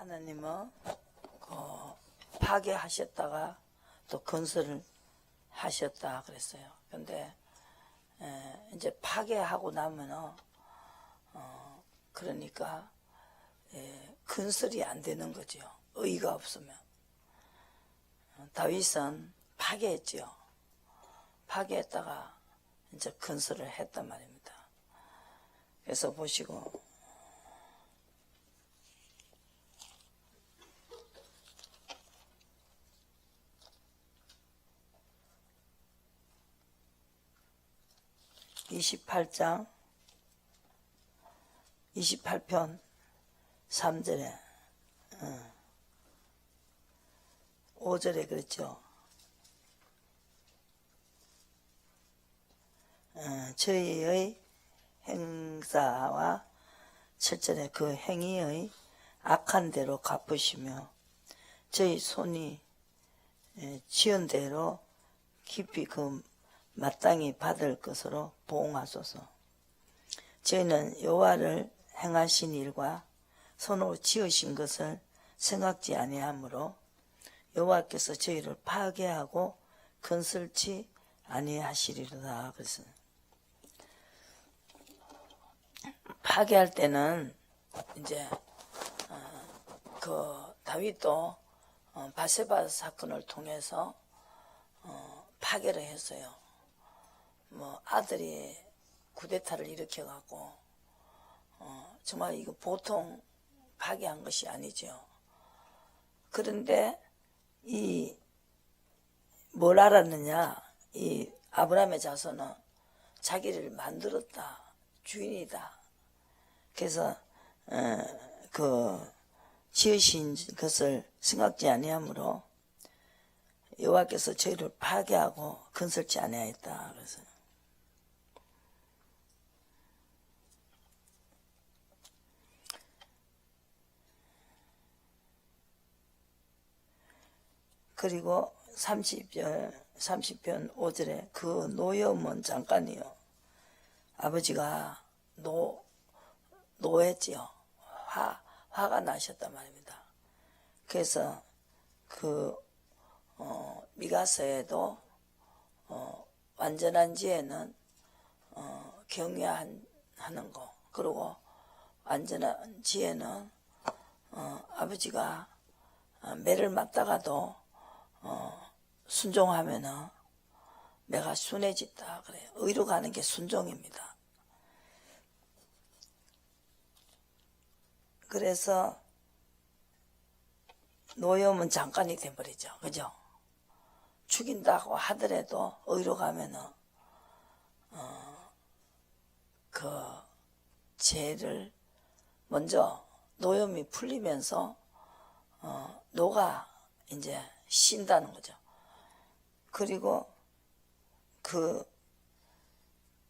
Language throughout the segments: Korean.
하나님은 그 파괴하셨다가 또 건설을 하셨다 그랬어요. 근데 에, 이제 파괴하고 나면은 어, 그러니까 에, 건설이 안 되는 거죠. 의가 없으면 어, 다윗은 파괴했죠. 파괴했다가 이제 건설을 했단 말입니다. 그래서 보시고 28장 28편 3절에 5절에 그랬죠. 어, 저희의 행사와 7절에 그 행위의 악한 대로 갚으시며 저희 손이 에, 지은 대로 깊이 그 마땅히 받을 것으로 보응하소서. 저희는 여호와를 행하신 일과 손으로 지으신 것을 생각지 아니하므로 여호와께서 저희를 파괴하고 건설치 아니하시리로다. 그래서 파괴할 때는 이제 어, 그 다윗도 어, 바세바 사건을 통해서 어, 파괴를 했어요. 뭐 아들이 구데타를 일으켜 갖고 어, 정말 이거 보통 파괴한 것이 아니죠. 그런데 이 뭘 알았느냐? 이 아브라함의 자손은 자기를 만들었다, 주인이다. 그래서 어, 그 지으신 것을 생각지 아니하므로 여호와께서 저희를 파괴하고 건설치 아니하였다. 그래서 그리고 30편, 30편 5절에 그 노여움은 잠깐이요. 아버지가 노, 노했지요. 화, 화가 나셨단 말입니다. 그래서 그, 어, 미가서에도, 어, 완전한 지혜는, 어, 경외한, 하는 거. 그리고 완전한 지혜는, 어, 아버지가 어, 매를 맞다가도 어, 순종하면은 내가 순해진다 그래요. 의로 가는 게 순종입니다. 그래서 노염은 잠깐이 돼버리죠. 그죠? 죽인다고 하더라도 의로 가면은 어, 그 죄를 먼저 노염이 풀리면서 어, 노가 이제 쉰다는 거죠. 그리고 그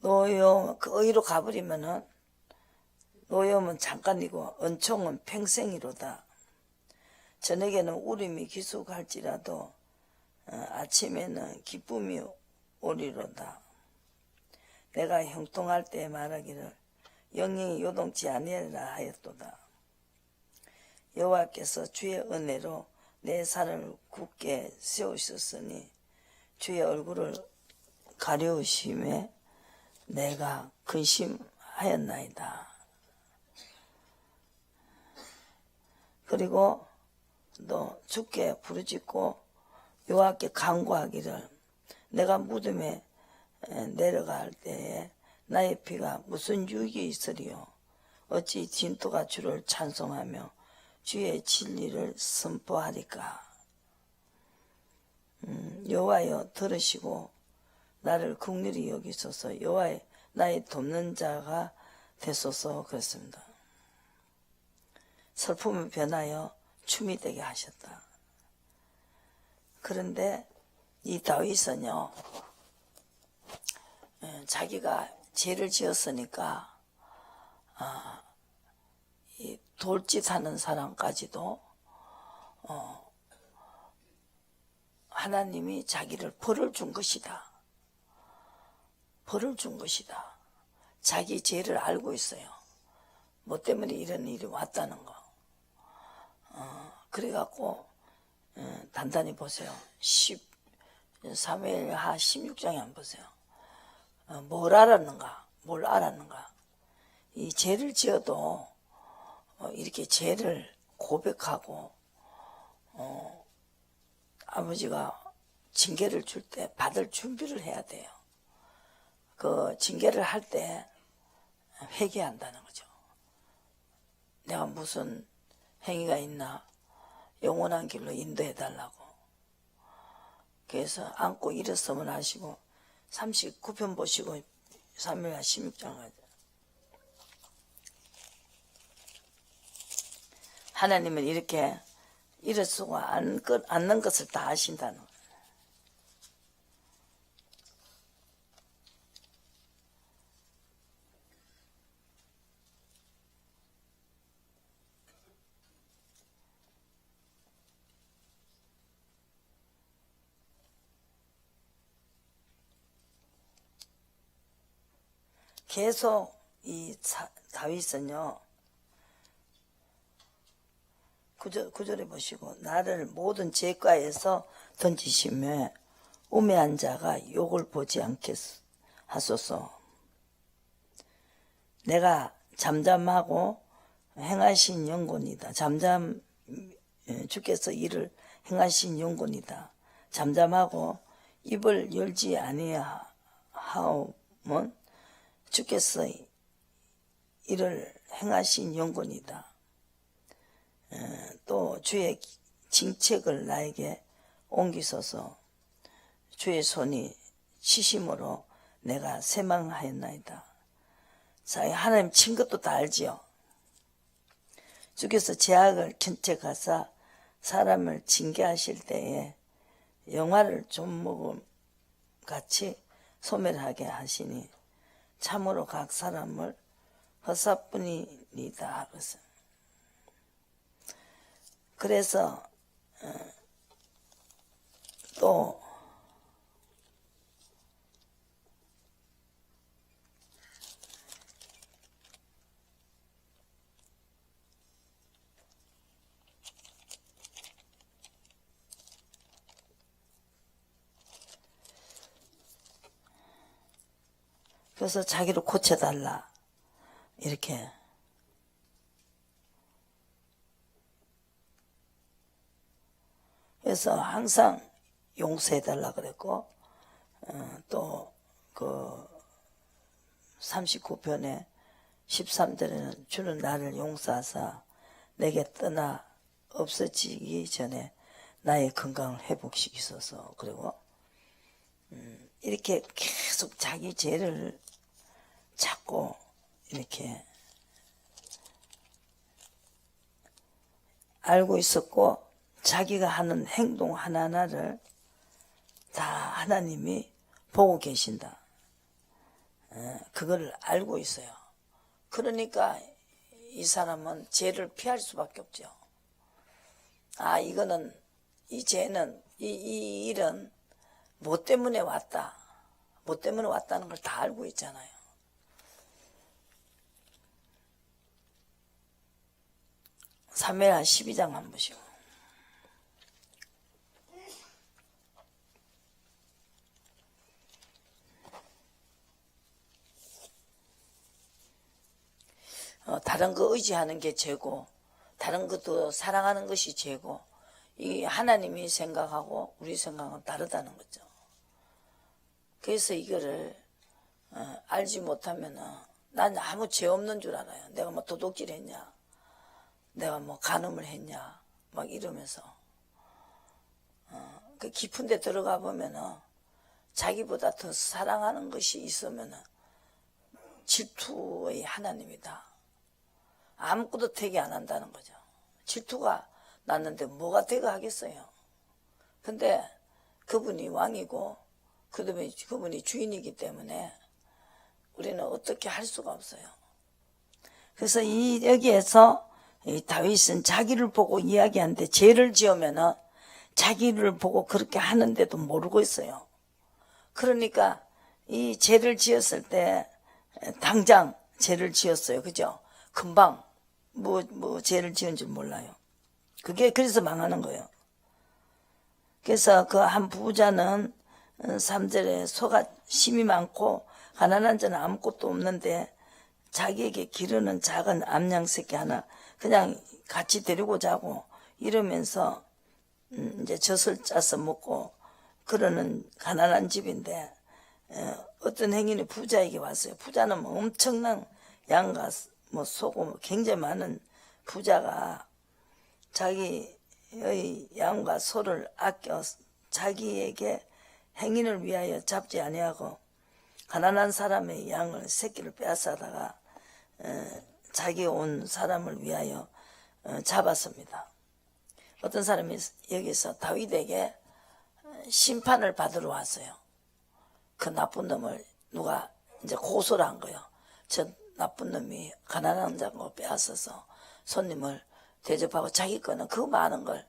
노염 그 의로 가버리면은 노염은 잠깐이고 은총은 평생이로다. 저녁에는 울음이 기숙할지라도 어, 아침에는 기쁨이 오리로다. 내가 형통할 때 말하기를 영이 요동치 아니하리라 하였도다. 여호와께서 주의 은혜로 내 산을 굳게 세우셨으니 주의 얼굴을 가려우심에 내가 근심하였나이다. 그리고 너 주께 부르짖고 여호와께 간구하기를 내가 무덤에 내려갈 때에 나의 피가 무슨 유익이 있으리요 어찌 진토가 주를 찬송하며 주의 진리를 선포하리까 음, 여호와여 들으시고 나를 국률이 여기소서 여호와의 나의 돕는 자가 되소서 그랬습니다. 슬픔을 변하여 춤이 되게 하셨다. 그런데 이 다윗은요, 에, 자기가 죄를 지었으니까 아, 이 돌짓 하는 사람까지도 어, 하나님이 자기를 벌을 준 것이다. 벌을 준 것이다. 자기 죄를 알고 있어요. 뭐 때문에 이런 일이 왔다는 거. 어, 그래갖고 어, 단단히 보세요. 10 사무엘하 16장에 한번 보세요. 어, 뭘 알았는가? 뭘 알았는가? 이 죄를 지어도 어, 이렇게 죄를 고백하고 어, 아버지가 징계를 줄 때 받을 준비를 해야 돼요. 그 징계를 할 때 회개한다는 거죠. 내가 무슨 행위가 있나 영원한 길로 인도해 달라고. 그래서 안고 일어서면 하시고 39편 보시고 3일 16장 가죠. 하나님은 이렇게 일어서고 앉- 앉는 것을 다 아신다는 거예요. 계속 이 사- 다윗은요 구절, 구절에 보시고 나를 모든 죄가에서 던지시며 우매한 자가 욕을 보지 않겠 하소서. 내가 잠잠하고 행하신 영혼이다. 잠잠 예, 주께서 이를 행하신 영혼이다. 잠잠하고 입을 열지 아니하오면 주께서 이를 행하신 영혼이다. 어, 또 주의 징책을 나에게 옮기소서 주의 손이 치심으로 내가 세망하였나이다. 자, 하나님 친 것도 다 알지요. 주께서 제약을 견책하사 사람을 징계하실 때에 영화를 좀 먹음 같이 소멸하게 하시니 참으로 각 사람을 허사뿐이니다 하거든. 그래서 어, 또 그래서 자기를 고쳐달라. 이렇게 그래서 항상 용서해달라 그랬고 어, 또그 39편에 13절에는 주는 나를 용서하사 내게 떠나 없어지기 전에 나의 건강을 회복시키소서. 그리고 음, 이렇게 계속 자기 죄를 찾고 이렇게 알고 있었고 자기가 하는 행동 하나하나를 다 하나님이 보고 계신다. 에, 그걸 알고 있어요. 그러니까 이 사람은 죄를 피할 수밖에 없죠. 아, 이거는, 이 죄는, 이, 이 일은 뭐 때문에 왔다. 뭐 때문에 왔다는 걸 다 알고 있잖아요. 사무엘하 12장 한 보시고. 어, 다른 거 의지하는 게 죄고, 다른 것도 사랑하는 것이 죄고, 이 하나님이 생각하고 우리 생각은 다르다는 거죠. 그래서 이거를 어, 알지 못하면은 난 아무 죄 없는 줄 알아요. 내가 뭐 도둑질 했냐, 내가 뭐 간음을 했냐, 막 이러면서 어, 그 깊은 데 들어가 보면은 자기보다 더 사랑하는 것이 있으면은 질투의 하나님이다. 아무것도 되게 안 한다는 거죠. 질투가 났는데 뭐가 되게 하겠어요. 근데 그분이 왕이고 그분이, 그분이 주인이기 때문에 우리는 어떻게 할 수가 없어요. 그래서 이 여기에서 이 다윗은 자기를 보고 이야기하는데 죄를 지으면은 자기를 보고 그렇게 하는데도 모르고 있어요. 그러니까 이 죄를 지었을 때 당장 죄를 지었어요. 그죠? 금방 뭐, 뭐 죄를 지은 줄 몰라요. 그게 그래서 망하는 거예요. 그래서 그 한 부자는 3절에 소가 심이 많고 가난한 자는 아무것도 없는데 자기에게 기르는 작은 암양 새끼 하나 그냥 같이 데리고 자고 이러면서 음, 이제 젖을 짜서 먹고 그러는 가난한 집인데 어, 어떤 행인이 부자에게 왔어요. 부자는 뭐 엄청난 양과 뭐 소고 뭐 굉장히 많은 부자가 자기의 양과 소를 아껴 자기에게 행인을 위하여 잡지 아니하고 가난한 사람의 양을 새끼를 빼앗아다가 어, 자기 온 사람을 위하여 어, 잡았습니다. 어떤 사람이 여기서 다윗에게 심판을 받으러 왔어요. 그 나쁜 놈을 누가 이제 고소를 한 거예요. 저 나쁜 놈이 가난한 자고 빼앗아서 손님을 대접하고 자기 거는 그 많은 걸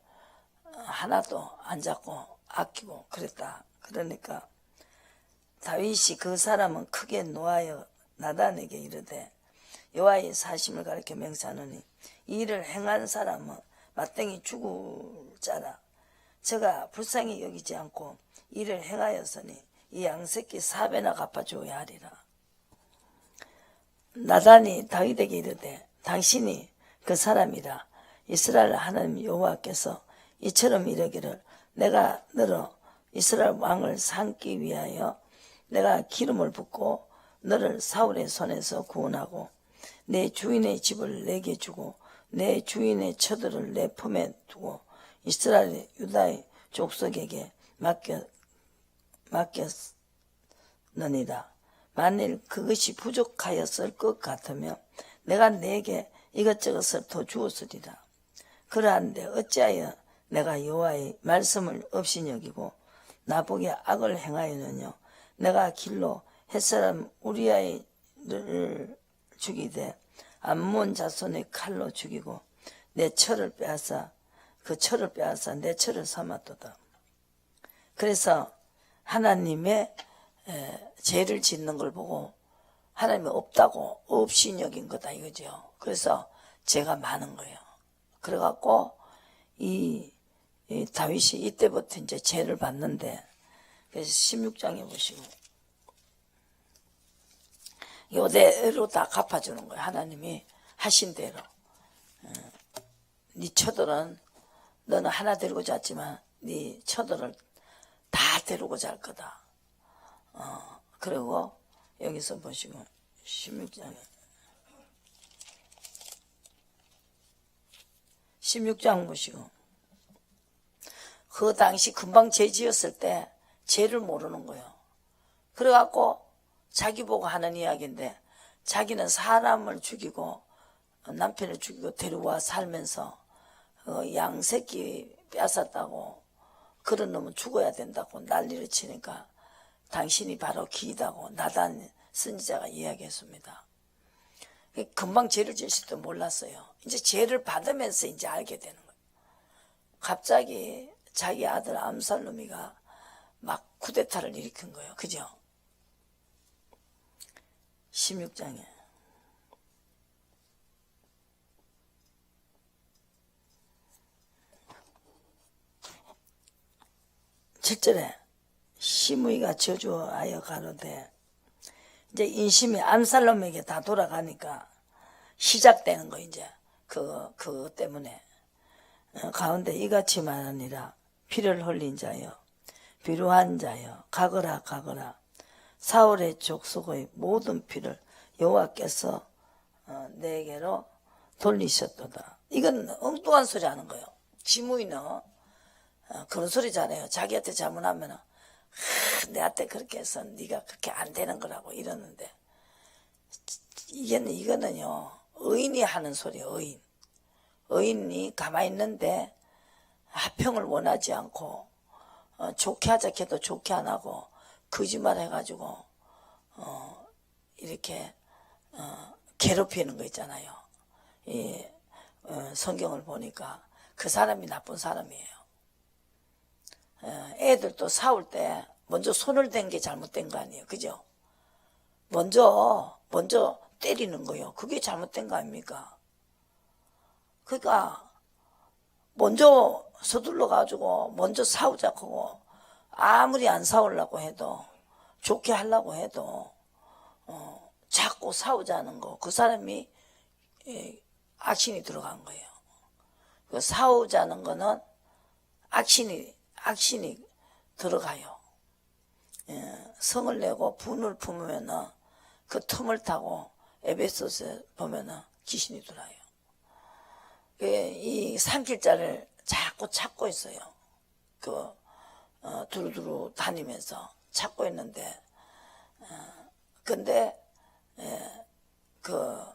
하나도 안 잡고 아끼고 그랬다. 그러니까 다윗이 그 사람은 크게 노하여 나단에게 이르되 여호와의 사심을 가리켜 맹세하노니 이 일을 행한 사람은 마땅히 죽을 자라 제가 불쌍히 여기지 않고 이를 행하였으니 이 양새끼 사배나 갚아주어야 하리라 나단이 다윗에게 이르되 당신이 그 사람이라 이스라엘 하나님 여호와께서 이처럼 이르기를 내가 너로 이스라엘 왕을 삼기 위하여 내가 기름을 붓고 너를 사울의 손에서 구원하고 내 주인의 집을 내게 주고 내 주인의 처들을 내 품에 두고 이스라엘 유다의 족속에게 맡겨 맡겼느니라. 만일 그것이 부족하였을 것 같으면 내가 내게 이것저것을 더 주었으리라. 그러한데 어찌하여 내가 여호와의 말씀을 없이 여기고 나보게 악을 행하였느냐 내가 길로 햇사람 우리아이를 죽이되 암몬 자손의 칼로 죽이고 내 철을 빼앗아 그 철을 빼앗아 내 철을 삼았도다. 그래서 하나님의 에, 죄를 짓는 걸 보고 하나님이 없다고 없이 여긴 거다 이거죠. 그래서 죄가 많은 거예요. 그래갖고 이, 이 다윗이 이때부터 이제 죄를 받는데 그래서 16장에 보시고 요대로 다 갚아주는 거예요. 하나님이 하신 대로. 어, 네 처들은 너는 하나 데리고 잤지만 네 처들을 다 데리고 잘 거다. 어, 그리고 여기서 보시고 16장에 16장 보시고 그 당시 금방 죄 지었을 때 죄를 모르는 거예요. 그래갖고 자기 보고 하는 이야기인데 자기는 사람을 죽이고 남편을 죽이고 데려와 살면서 어, 양새끼 뺏었다고 그런 놈은 죽어야 된다고 난리를 치니까 당신이 바로 기다고 나단 선지자가 이야기했습니다. 금방 죄를 지을 도 몰랐어요. 이제 죄를 받으면서 이제 알게 되는 거예요. 갑자기 자기 아들 암살놈이가 막 쿠데타를 일으킨 거예요. 그죠? 16장에. 칠절에 시므이가 저주하여 가로되 이제 인심이 암살롬에게 다 돌아가니까 시작되는 거 이제 그거 그거 때문에 어, 가운데 이같이 말하니라 피를 흘린 자여 비루한 자여 가거라 가거라 사울의 족속의 모든 피를 여호와께서 어, 내게로 돌리셨도다. 이건 엉뚱한 소리 하는 거예요. 지무이는 어, 그런 소리 잘해요. 자기한테 잘못하면 내한테 그렇게 해서 네가 그렇게 안 되는 거라고 이러는데 이게는 이거는요 의인이 하는 소리예요. 의인. 의인이 가만히 있는데 화평을 원하지 않고 어, 좋게 하자 해도 좋게 안 하고 거짓말 해가지고 어, 이렇게 어, 괴롭히는 거 있잖아요. 이 어, 성경을 보니까 그 사람이 나쁜 사람이에요. 어, 애들도 싸울 때 먼저 손을 댄 게 잘못된 거 아니에요. 그죠? 먼저 먼저 때리는 거요. 그게 잘못된 거 아닙니까? 그러니까 먼저 서둘러 가지고 먼저 싸우자고 아무리 안 싸우려고 해도 좋게 하려고 해도 어, 자꾸 싸우자는 거 그 사람이 예, 악신이 들어간 거예요. 그 싸우자는 거는 악신이 악신이 들어가요. 예, 성을 내고 분을 품으면은 그 틈을 타고 에베소스 보면은 귀신이 들어요. 예, 이 산길자를 자꾸 찾고 있어요. 그 어, 두루두루 다니면서 찾고 있는데, 어, 근데 예, 그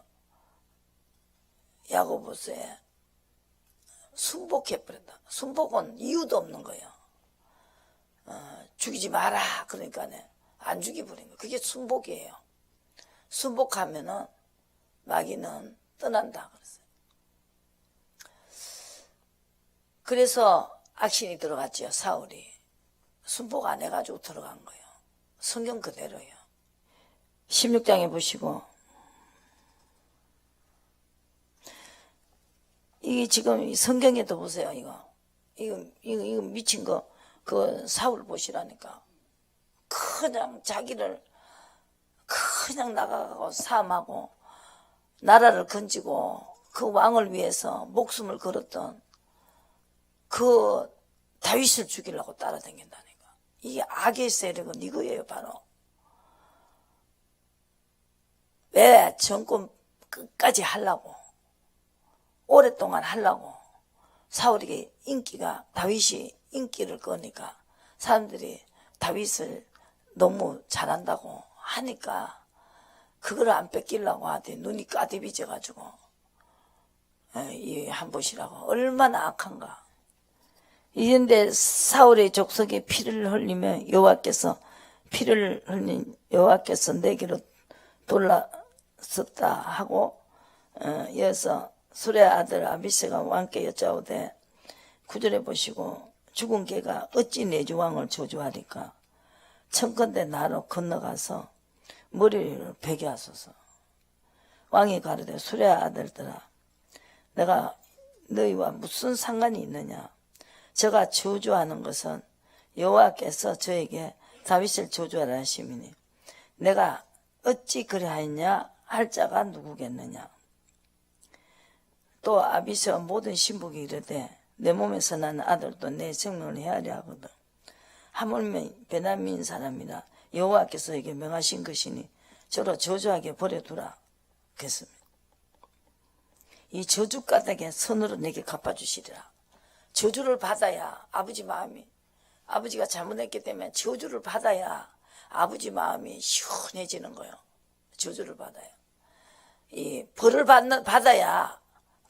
야고보스에 순복해 버렸다. 순복은 이유도 없는 거예요. 어, 죽이지 마라. 그러니까 안 죽이버린 거예요. 그게 순복이에요. 순복하면은 마귀는 떠난다 그랬어요. 그래서 악신이 들어갔죠. 사울이 순복 안 해가지고 들어간 거예요. 성경 그대로요. 16장에 보시고 이게 지금 이 성경에도 보세요. 이거 이거 이거, 이거 미친 거 그 사울 보시라니까 그냥 자기를 그냥 나가고 삶하고 나라를 건지고 그 왕을 위해서 목숨을 걸었던 그 다윗을 죽이려고 따라다닌다니까. 이게 악의 세력은 이거예요, 바로. 왜 정권 끝까지 하려고 오랫동안 하려고 사울에게 인기가 다윗이 인기를 끄니까 사람들이 다윗을 너무 잘한다고 하니까 그걸 안 뺏기려고 하더니 눈이 까디비져 가지고. 이 한 보시라고. 얼마나 악한가. 이런데 사울의 족속에 피를 흘리며 여호와께서 피를 흘린 여호와께서 내게로 돌라섰다 하고 어, 이어서 수레 아들 아비스가 왕께 여짜오되 구절에 보시고 죽은 개가 어찌 내 주왕을 저주하리까? 청컨대 나로 건너가서 머리를 베게 하소서. 왕이 가로되 수레 아들들아 내가 너희와 무슨 상관이 있느냐? 저가 저주하는 것은 여호와께서 저에게 다윗을 저주하라 하심이니 내가 어찌 그리하였냐? 할 자가 누구겠느냐? 또 아비스와 모든 신복이 이르되 내 몸에서 난 아들도 내 생명을 헤아려 하거든 하물며 베나민 사람이라 여호와께서 에게 명하신 것이니 저로 저주하게 버려두라 그랬습니다 이 저주 까닭에 선으로 내게 갚아주시리라 저주를 받아야 아버지 마음이 아버지가 잘못했기 때문에 저주를 받아야 아버지 마음이 시원해지는 거예요. 저주를 받아요. 이 벌을 받는 받아야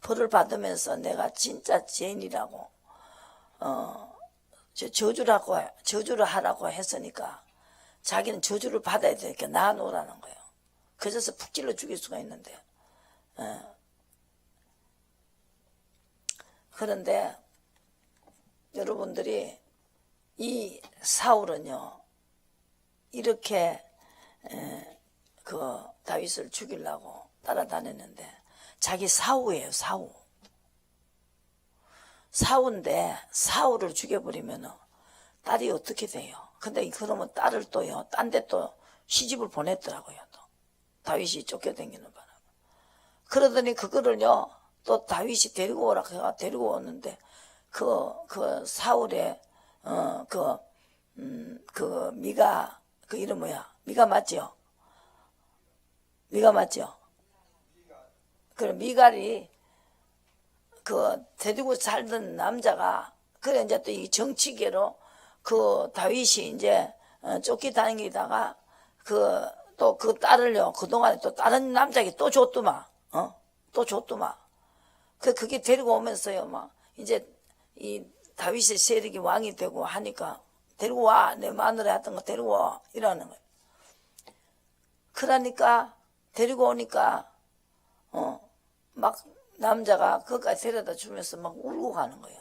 벌을 받으면서 내가 진짜 죄인이라고 어 저, 저주라고 저주를 하라고 했으니까 자기는 저주를 받아야 되니까 놔놓으라는 거예요. 그래서 푹 찔러 죽일 수가 있는데 어. 그런데 여러분들이 이 사울은요 이렇게 에, 그 다윗을 죽이려고 따라다녔는데 자기 사우예요 사우 사우인데 사우를 죽여버리면 딸이 어떻게 돼요 근데 그러면 딸을 또요 딴 데 또 시집을 보냈더라고요 또 다윗이 쫓겨다니는 바람에 그러더니 그거를요 또 다윗이 데리고 오라 해가 데리고 오는데 그, 그 사울의, 어, 그, 음, 그 미가, 그 이름 뭐야? 미가 맞죠? 미가 맞죠? 그 미갈이 그 데리고 살던 남자가 그래 이제 또 이 정치계로 그 다윗이 이제 어, 쫓기 다니다가 그 또 그 딸을요 그동안에 또 다른 남자에게 또 줬더만 어또 줬더만 그 그게 데리고 오면서요 막 이제 이 다윗의 세력이 왕이 되고 하니까 데리고 와. 내 마누라 했던 거 데리고 와. 이러는 거예요. 그러니까 데리고 오니까 어 막 남자가 그까지 데려다 주면서 막 울고 가는 거예요.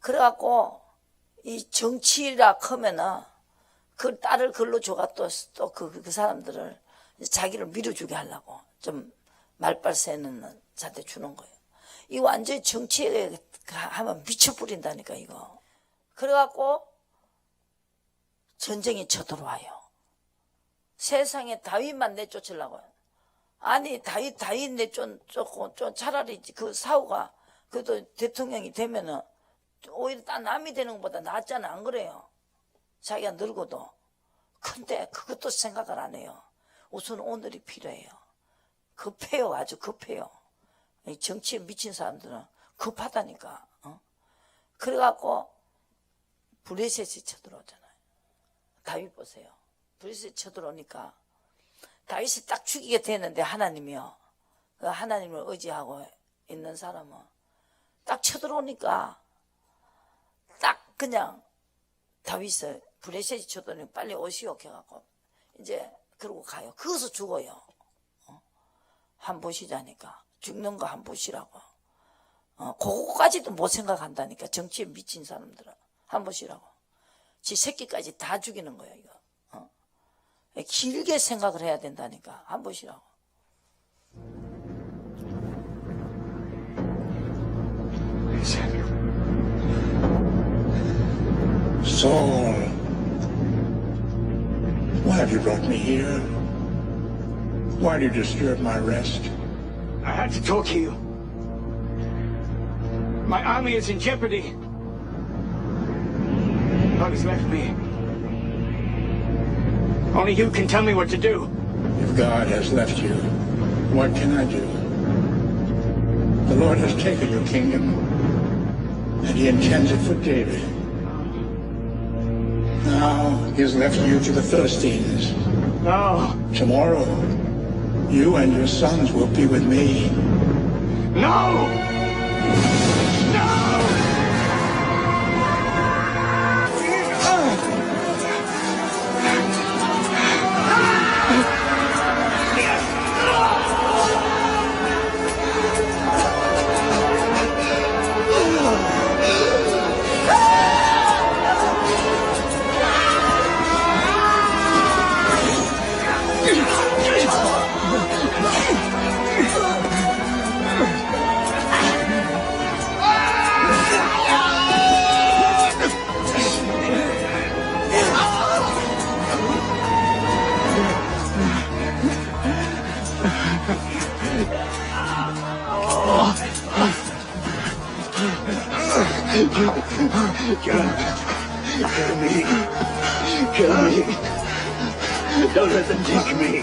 그래갖고 이 정치라 하면은 그 딸을 글로 줘가 또또그 그 사람들을 자기를 밀어주게 하려고 좀 말빨 새는 자한테 주는 거예요. 이 완전히 정치에 가- 하면 미쳐버린다니까 이거. 그래갖고 전쟁이 쳐들어와요. 세상에 다윗만 내쫓으려고. 아니 다윗 다윗 내쫓고 좀 차라리 그 사후가 그래도 대통령이 되면은 오히려 딴 남이 되는 것보다 낫잖아 안 그래요? 자기가 늙어도. 근데 그것도 생각을 안 해요. 우선 오늘이 필요해요. 급해요 아주 급해요. 이 정치에 미친 사람들은 급하다니까. 어? 그래갖고 브레셋이 쳐들어오잖아요. 다윗 보세요. 브레셋이 쳐들어오니까 다윗이 딱 죽이게 되는데 하나님이요. 그 하나님을 의지하고 있는 사람은 딱 쳐들어오니까 딱 그냥 다윗을 브레셋이 쳐들어오니 빨리 오시오 해갖고 이제 그러고 가요. 거기서 죽어요. 어? 한 보시자니까 죽는 거 한 보시라고. 어, 그거까지도 못 생각한다니까 정치에 미친 사람들은 한 보시라고. 지 새끼까지 다 죽이는 거야 이거. 어? 길게 생각을 해야 된다니까 한 보시라고. Samuel. Saul, why have you brought me here? Why do you disturb my rest? I had to talk to you. My army is in jeopardy. God has left me. Only you can tell me what to do. If God has left you, what can I do? The Lord has taken your kingdom, and he intends it for David. Now he has left you to the Philistines. No, Tomorrow, you and your sons will be with me. no, no! Kill me. Kill me. Don't let them take me.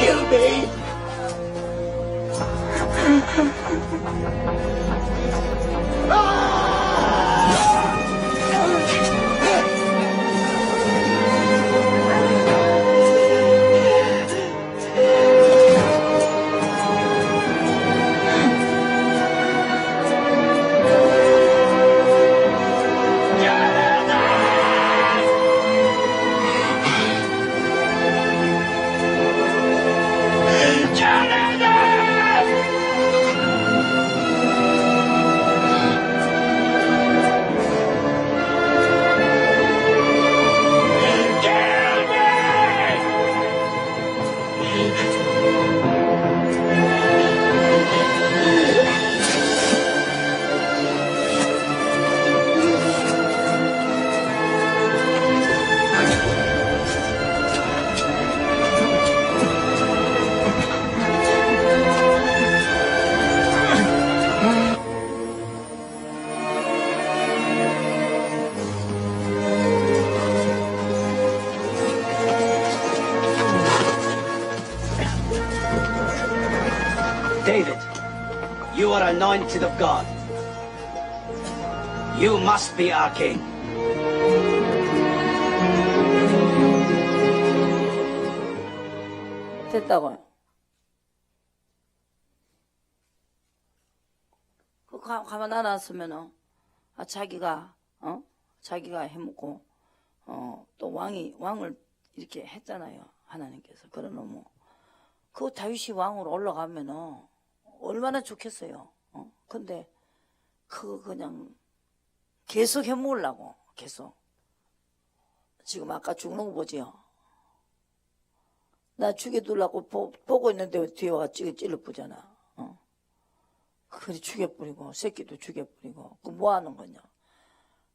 Kill me. 啊！David, you are anointed of God. You must be our king. 됐다고요. 그 가, 가만 안 놨으면은 아 자기가 어 자기가 해먹고 어 또 왕이 왕을 이렇게 했잖아요 하나님께서 그런 놈 뭐 그 다윗이 왕으로 올라가면은 얼마나 좋겠어요. 어? 근데 그거 그냥 계속 해먹으려고 계속 지금 아까 죽는 거 보지요 나 죽여두려고 보, 보고 있는데 뒤에 와가 찌, 찔러보잖아 어? 그래 죽여버리고 새끼도 죽여버리고 그 뭐 하는 거냐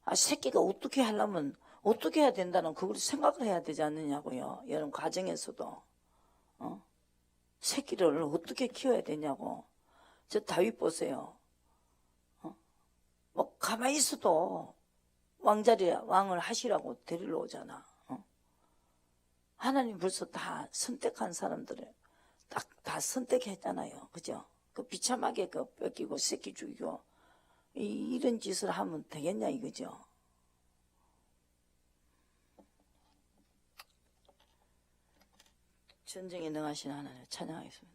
아 새끼가 어떻게 하려면 어떻게 해야 된다는 그걸 생각을 해야 되지 않느냐고요 이런 과정에서도 어? 새끼를 어떻게 키워야 되냐고 저 다윗 보세요. 어? 뭐 가만히 있어도 왕자리 왕을 하시라고 데리러 오잖아. 어? 하나님 벌써 다 선택한 사람들을 딱 다 선택했잖아요. 그죠? 그 비참하게 그 뺏기고 새끼 죽이고 이, 이런 짓을 하면 되겠냐 이거죠? 전쟁에 능하신 하나님 찬양하겠습니다